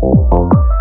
Música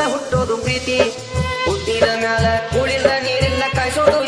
ಹುಟ್ಟೋದು ಪ್ರೀತಿ. ಹುಟ್ಟಿದ ಮ್ಯಾಲ ಕೂಳಿಲ್ಲ ನೀರಿಲ್ಲ ಕಾಯಿಸೋದು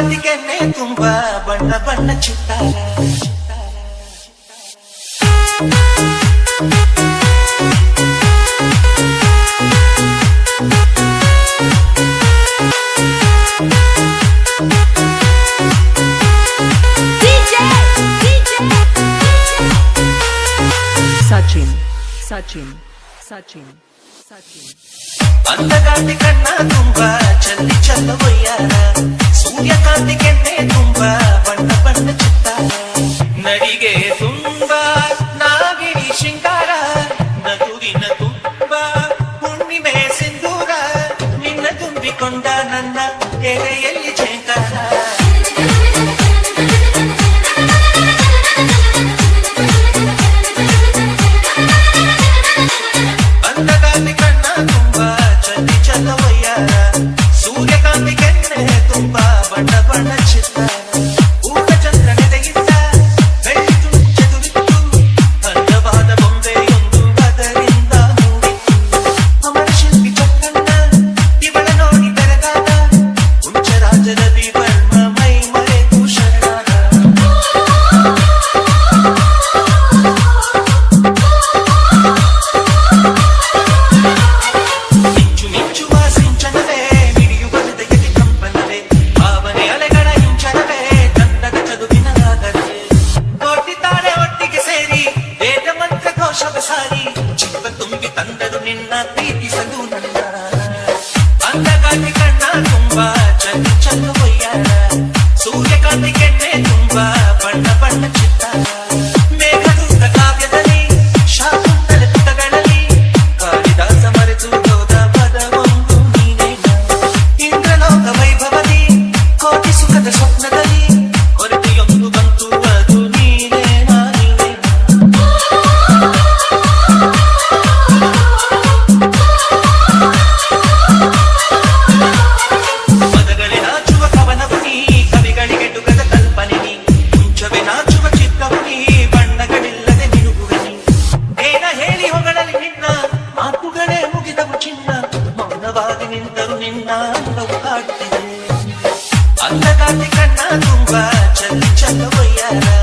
ಮಾತಿಗೆನೆ ತುಂಬಾ ಬಣ್ಣ ಬಣ್ಣ ಚಿತ್ತಾರ Sachin, Sachin, Sachin, Sachin. అందగాంతి కన్నా తుంబ చల్లి చల్లబోయారా సూర్యకాంతి కంటే తుంబ బండ బండ చిత్తారా? నడిగే తుంబ నాగిని శృంగార? నಗುವಿನ తుంಬ ಹುಣ್ಣಿಮೆ ಸಿಂಧೂರ ನಿನ್ನ ತುಂಬಿಕೊಂಡ ನನ್ನ ಗೆರೆಯಲ್ಲಿ కన్నా అందగాటి కన్నా తుంగ చల్లి చల్లబోయారా?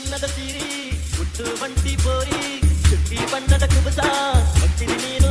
ಬಣ್ಣದ ಸೀರಿ ಹುಟ್ಟು ಬಂಟಿ ಬೋರಿ ಚುಟ್ಟಿ ಬಣ್ಣದ ಕುಬಸ ಮತ್ತಿನ ನೀನು